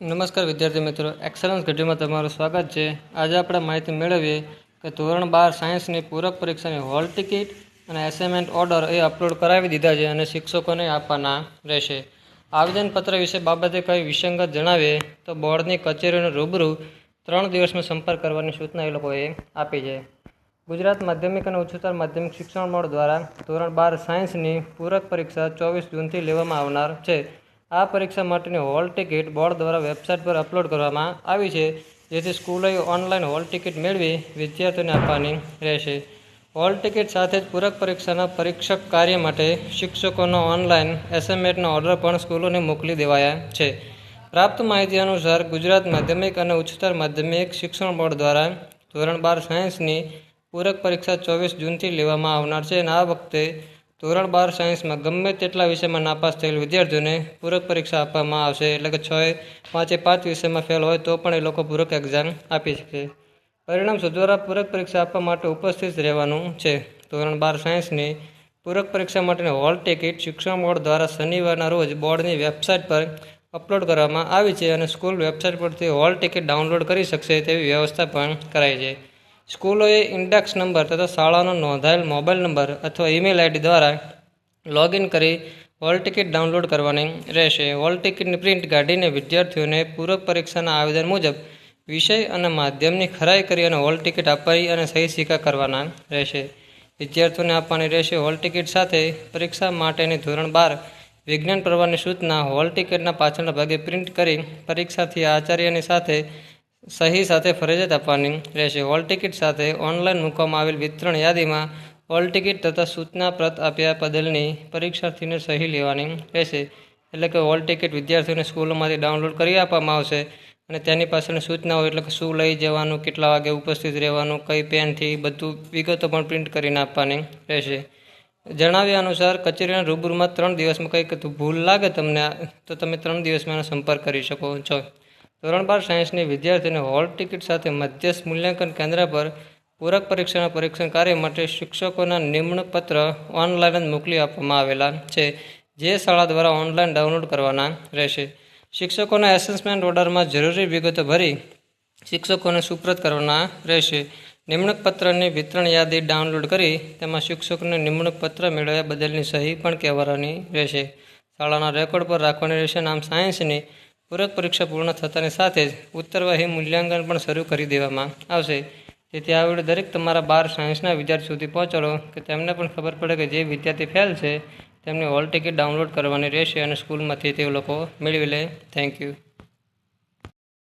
નમસ્કાર વિદ્યાર્થી મિત્રો. એક્સલન્સ ઘટીમાં તમારું સ્વાગત છે. આજે આપણે માહિતી મેળવીએ કે ધોરણ બાર સાયન્સની પૂરક પરીક્ષાની હોલ ટિકિટ અને એસાઇનમેન્ટ ઓર્ડર એ અપલોડ કરાવી દીધા છે અને શિક્ષકોને આપવાના રહેશે. આવેદનપત્ર વિશે બાબતે કંઈ વિસંગત જણાવીએ તો બોર્ડની કચેરીનો રૂબરૂ ત્રણ દિવસમાં સંપર્ક કરવાની સૂચના એ લોકોએ આપી છે. ગુજરાત માધ્યમિક અને ઉચ્ચતર માધ્યમિક શિક્ષણ બોર્ડ દ્વારા ધોરણ બાર સાયન્સની પૂરક પરીક્ષા ચોવીસ જૂનથી લેવામાં આવનાર છે. આ પરીક્ષા માટેની હોલ ટિકિટ બોર્ડ દ્વારા વેબસાઇટ પર અપલોડ કરવામાં આવી છે, જેથી સ્કૂલોએ ઓનલાઈન હોલ ટિકિટ મેળવી વિદ્યાર્થીઓને આપવાની રહેશે. હોલ ટિકિટ સાથે જ પૂરક પરીક્ષાના પરીક્ષક કાર્ય માટે શિક્ષકોનો ઓનલાઈન એસએમએટનો ઓર્ડર પણ સ્કૂલોને મોકલી દેવાયા છે. પ્રાપ્ત માહિતી અનુસાર ગુજરાત માધ્યમિક અને ઉચ્ચતર માધ્યમિક શિક્ષણ બોર્ડ દ્વારા ધોરણ બાર સાયન્સની પૂરક પરીક્ષા ચોવીસ જૂનથી લેવામાં આવનાર છે અને આ વખતે ધોરણ બાર સાયન્સમાં ગમે તેટલા વિષયમાં નાપાસ થયેલ વિદ્યાર્થીઓને પૂરક પરીક્ષા આપવામાં આવશે. એટલે કે છ પાંચે પાંચ વિષયમાં ફેલ હોય તો પણ એ લોકો પૂરક એક્ઝામ આપી શકે. પરિણામ સુધારા પૂરક પરીક્ષા આપવા માટે ઉપસ્થિત રહેવાનું છે. ધોરણ બાર સાયન્સની પૂરક પરીક્ષા માટેની હોલ ટિકિટ શિક્ષણ બોર્ડ દ્વારા શનિવારના રોજ બોર્ડની વેબસાઇટ પર અપલોડ કરવામાં આવી છે અને સ્કૂલ વેબસાઇટ પરથી હોલ ટિકિટ ડાઉનલોડ કરી શકશે તેવી વ્યવસ્થા પણ કરાઈ છે. સ્કૂલોએ ઇન્ડેક્સ નંબર તથા શાળાનો નોંધાયેલ મોબાઈલ નંબર અથવા ઈમેલ આઈડી દ્વારા લોગિન કરી હોલ ટિકિટ ડાઉનલોડ કરવાની રહેશે. હોલ ટિકિટની પ્રિન્ટ કાઢીને વિદ્યાર્થીઓને પૂરક પરીક્ષાના આવેદન મુજબ વિષય અને માધ્યમની ખરાઈ કરી અને હોલ ટિકિટ આપવી અને સહી સિક્કા કરવાના રહેશે. વિદ્યાર્થીઓને આપવાની રહેશે હોલ ટિકિટ સાથે પરીક્ષા માટેની ધોરણ બાર વિજ્ઞાન પ્રવાહની સૂચના હોલ ટિકિટના પાછળના ભાગે પ્રિન્ટ કરી પરીક્ષાથી આચાર્યની સાથે સહી સાથે ફરજિયાત આપવાની રહેશે. હોલ ટિકિટ સાથે ઓનલાઈન મૂકવામાં આવેલ વિતરણ યાદીમાં હોલ ટિકિટ તથા સૂચના પ્રત આપ્યા બદલની પરીક્ષાર્થીને સહી લેવાની રહેશે. એટલે કે હોલ ટિકિટ વિદ્યાર્થીઓને સ્કૂલોમાંથી ડાઉનલોડ કરી આપવામાં આવશે અને તેની પાછળની સૂચનાઓ એટલે કે શું લઈ જવાનું, કેટલા વાગે ઉપસ્થિત રહેવાનું, કઈ પેનથી બધું વિગતો પણ પ્રિન્ટ કરીને આપવાની રહેશે. જણાવ્યા અનુસાર કચેરીના રૂબરૂમાં ત્રણ દિવસમાં કંઈક ભૂલ લાગે તમને, તો તમે ત્રણ દિવસમાં એનો સંપર્ક કરી શકો છો. ધોરણ બાર સાયન્સની વિદ્યાર્થીને હોલ ટિકિટ સાથે મધ્યસ્થ મૂલ્યાંકન કેન્દ્ર પર પૂરક પરીક્ષાના પરીક્ષણ કાર્ય માટે શિક્ષકોના નિમણૂક પત્ર ઓનલાઈન જ મોકલી આપવામાં આવેલા છે, જે શાળા દ્વારા ઓનલાઈન ડાઉનલોડ કરવાના રહેશે. શિક્ષકોના એસેસમેન્ટ ઓર્ડરમાં જરૂરી વિગતો ભરી શિક્ષકોને સુપ્રત કરવાના રહેશે. નિમણૂક પત્રની વિતરણ યાદી ડાઉનલોડ કરી તેમાં શિક્ષકોને નિમણૂક પત્ર મેળવ્યા બદલની સહી પણ કહેવાની રહેશે. શાળાના રેકોર્ડ પર રાખવાની રહેશે. નામ સાયન્સની પૂરક પરીક્ષા પૂર્ણ થતાની સાથે જ ઉત્તરવાહી મૂલ્યાંકન પણ શરૂ કરી દેવામાં આવશે. જેથી આ વીડિયો દરેક તમારા બાર સાયન્સના વિદ્યાર્થી સુધી પહોંચાડો કે તેમને પણ ખબર પડે કે જે વિદ્યાર્થી ફેલ છે, તેમની હોલ ટિકિટ ડાઉનલોડ કરવાની રહેશે અને સ્કૂલમાંથી તે લોકો મેળવી લે. Thank you